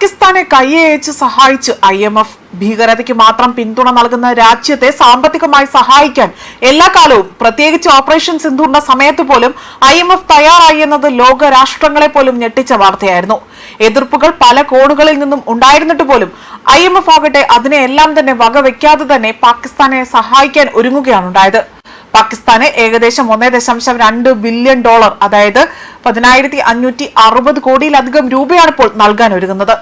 പാകിസ്ഥാനെ കൈയയച്ച് സഹായിച്ച് I M F ഭീകരതയ്ക്ക് മാത്രം പിന്തുണ നൽകുന്ന രാജ്യത്തെ സാമ്പത്തികമായി സഹായിക്കാൻ എല്ലാ കാലവും പ്രത്യേകിച്ച് ഓപ്പറേഷൻ സിന്ധുറിന്റെ സമയത്ത് പോലും ഐ എം എഫ് തയ്യാറായി എന്നത് ലോക രാഷ്ട്രങ്ങളെ പോലും ഞെട്ടിച്ച വാർത്തയായിരുന്നു. എതിർപ്പുകൾ പല കോണുകളിൽ നിന്നും ഉണ്ടായിരുന്നിട്ട് പോലും ഐ എം എഫ് ആകട്ടെ അതിനെ എല്ലാം തന്നെ വകവെക്കാതെ തന്നെ പാകിസ്ഥാനെ സഹായിക്കാൻ ഒരുങ്ങുകയാണ് ഉണ്ടായത്. പാകിസ്ഥാന് ഏകദേശം ഒന്നേ ദശാംശം രണ്ട് ബില്യൺ ഡോളർ അതായത് പതിനായിരത്തി അഞ്ഞൂറ്റി അറുപത് കോടിയിലധികം രൂപയാണ് ഇപ്പോൾ നൽകാൻ ഒരുങ്ങുന്നത്.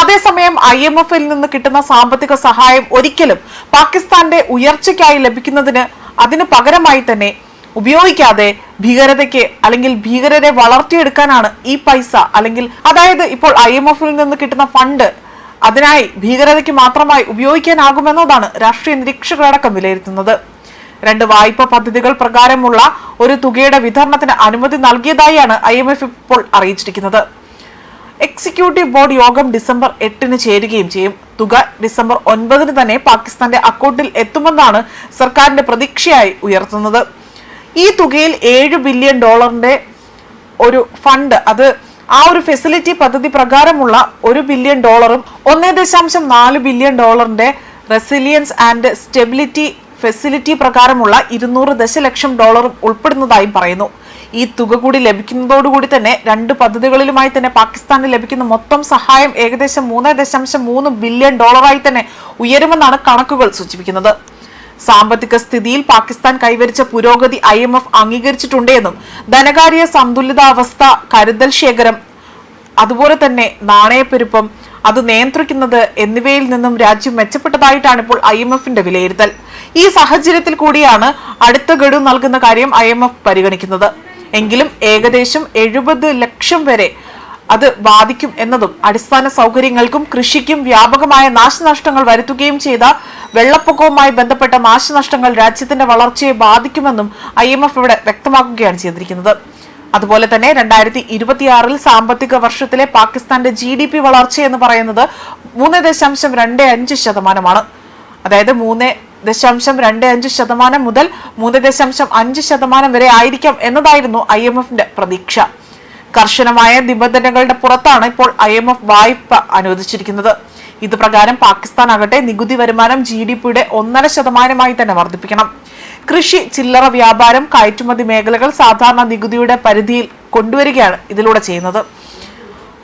അതേസമയം ഐ എം എഫിൽ നിന്ന് കിട്ടുന്ന സാമ്പത്തിക സഹായം ഒരിക്കലും പാകിസ്ഥാന്റെ ഉയർച്ചയ്ക്കായി ലഭിക്കുന്നതിന് അതിന് പകരമായി തന്നെ ഉപയോഗിക്കാതെ ഭീകരതയ്ക്ക് അല്ലെങ്കിൽ ഭീകരരെ വളർത്തിയെടുക്കാനാണ് ഈ പൈസ. അല്ലെങ്കിൽ അതായത് ഇപ്പോൾ ഐ എം എഫിൽ നിന്ന് കിട്ടുന്ന ഫണ്ട് അതിനായി ഭീകരതയ്ക്ക് മാത്രമായി ഉപയോഗിക്കാനാകുമെന്നതാണ് രാഷ്ട്രീയ നിരീക്ഷകരടക്കം വിലയിരുത്തുന്നത്. രണ്ട് വായ്പ പദ്ധതികൾ പ്രകാരമുള്ള ഒരു തുകയുടെ വിതരണത്തിന് അനുമതി നൽകിയതായാണ് ഐ എം എഫ് ഇപ്പോൾ അറിയിച്ചിരിക്കുന്നത്. എക്സിക്യൂട്ടീവ് ബോർഡ് യോഗം ഡിസംബർ എട്ടിന് ചേരുകയും ചെയ്യും. തുക ഡിസംബർ ഒൻപതിന് തന്നെ പാകിസ്ഥാന്റെ അക്കൗണ്ടിൽ എത്തുമെന്നാണ് സർക്കാരിന്റെ പ്രതീക്ഷയായി ഉയർത്തുന്നത്. ഈ തുകയിൽ ഏഴ് ബില്യൺ ഡോളറിന്റെ ഒരു ഫണ്ട് അത് ആ ഒരു ഫെസിലിറ്റി പദ്ധതി പ്രകാരമുള്ള ഒരു ബില്യൺ ഡോളറും ഒന്നേ ദശാംശം നാല് ബില്യൺ ഡോളറിന്റെ റെസിലിയൻസ് ആൻഡ് സ്റ്റെബിലിറ്റി ഫെസിലിറ്റി പ്രകാരമുള്ള ഇരുന്നൂറ് ദശലക്ഷം ഡോളറും ഉൾപ്പെടുന്നതായും പറയുന്നു. ഈ തുക കൂടി ലഭിക്കുന്നതോടുകൂടി തന്നെ രണ്ട് പദ്ധതികളിലുമായി തന്നെ പാകിസ്ഥാന് ലഭിക്കുന്ന മൊത്തം സഹായം ഏകദേശം മൂന്ന് ദശാംശം മൂന്ന് ബില്യൺ ഡോളറായി തന്നെ ഉയരുമെന്നാണ് കണക്കുകൾ സൂചിപ്പിക്കുന്നത്. സാമ്പത്തിക സ്ഥിതിയിൽ പാകിസ്ഥാൻ കൈവരിച്ച പുരോഗതി ഐ എം എഫ് അംഗീകരിച്ചിട്ടുണ്ടെന്നും ധനകാര്യ സന്തുലിതാവസ്ഥ കരുതൽ ശേഖരം അതുപോലെ തന്നെ നാണയപ്പെരുപ്പം അത് നിയന്ത്രിക്കുന്നത് എന്നിവയിൽ നിന്നും രാജ്യം മെച്ചപ്പെട്ടതായിട്ടാണ് ഇപ്പോൾ ഐ എം എഫിന്റെ വിലയിരുത്തൽ. ഈ സാഹചര്യത്തിൽ കൂടിയാണ് അടുത്ത ഗഡു നൽകുന്ന കാര്യം ഐ എം എഫ് പരിഗണിക്കുന്നത്. എങ്കിലും ഏകദേശം എഴുപത് ലക്ഷം വരെ അത് ബാധിക്കും എന്നതും അടിസ്ഥാന സൗകര്യങ്ങൾക്കും കൃഷിക്കും വ്യാപകമായ നാശനഷ്ടങ്ങൾ വരുത്തുകയും ചെയ്ത വെള്ളപ്പൊക്കവുമായി ബന്ധപ്പെട്ട നാശനഷ്ടങ്ങൾ രാജ്യത്തിന്റെ വളർച്ചയെ ബാധിക്കുമെന്നും ഐ എം എഫ് ഇവിടെ വ്യക്തമാക്കുകയാണ് ചെയ്തിരിക്കുന്നത്. അതുപോലെ തന്നെ രണ്ടായിരത്തി ഇരുപത്തിയാറിൽ സാമ്പത്തിക വർഷത്തിലെ പാകിസ്ഥാന്റെ ജി ഡി പി വളർച്ച എന്ന് പറയുന്നത് മൂന്ന് ദശാംശം രണ്ട് അഞ്ച് ശതമാനമാണ്. അതായത് മൂന്ന് ദശാംശം രണ്ട് അഞ്ച് ശതമാനം മുതൽ മൂന്ന് ദശാംശം അഞ്ച് ശതമാനം വരെ ആയിരിക്കാം എന്നതായിരുന്നു ഐ എം എഫിന്റെ പ്രതീക്ഷ. കർശനമായ നിബന്ധനകളുടെ പുറത്താണ് ഇപ്പോൾ ഐ എം എഫ് വായ്പ അനുവദിച്ചിരിക്കുന്നത്. ഇത് പ്രകാരം പാകിസ്ഥാൻ ആകട്ടെ നികുതി വരുമാനം ജി ഡി പിയുടെ ഒന്നര ശതമാനമായി തന്നെ വർദ്ധിപ്പിക്കണം. കൃഷി ചില്ലറ വ്യാപാരം കയറ്റുമതി മേഖലകൾ സാധാരണ നികുതിയുടെ പരിധിയിൽ കൊണ്ടുവരികയാണ് ഇതിലൂടെ ചെയ്യുന്നത്.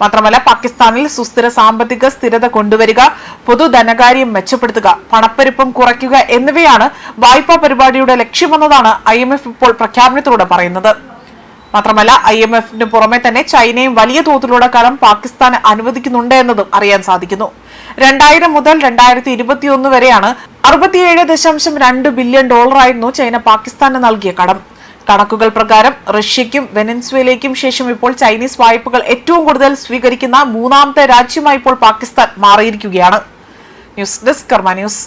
മാത്രമല്ല പാകിസ്ഥാനിൽ സുസ്ഥിര സാമ്പത്തിക സ്ഥിരത കൊണ്ടുവരിക പൊതുധനകാര്യം മെച്ചപ്പെടുത്തുക പണപ്പെരുപ്പം കുറയ്ക്കുക എന്നിവയാണ് വായ്പാ പരിപാടിയുടെ ലക്ഷ്യമെന്നതാണ് ഐ എം എഫ് ഇപ്പോൾ പ്രഖ്യാപനത്തിലൂടെ പറയുന്നത്. മാത്രമല്ല ഐ എം എഫിന് പുറമെ തന്നെ ചൈനയും വലിയ തോതിലുള്ള കടം പാകിസ്ഥാന് അനുവദിക്കുന്നുണ്ട് എന്നതും അറിയാൻ സാധിക്കുന്നു. രണ്ടായിരം മുതൽ രണ്ടായിരത്തി ഇരുപത്തിയൊന്ന് വരെയാണ് അറുപത്തിയേഴ് ദശാംശം രണ്ട് ബില്യൺ ഡോളറായിരുന്നു ചൈന പാകിസ്ഥാന് നൽകിയ കടം. കണക്കുകൾ പ്രകാരം റഷ്യയ്ക്കും വെനൻസ്വേലയ്ക്കും ശേഷം ഇപ്പോൾ ചൈനീസ് വായ്പകൾ ഏറ്റവും കൂടുതൽ സ്വീകരിക്കുന്ന മൂന്നാമത്തെ രാജ്യമായി ഇപ്പോൾ പാകിസ്ഥാൻ മാറിയിരിക്കുകയാണ്. News desk Karma news.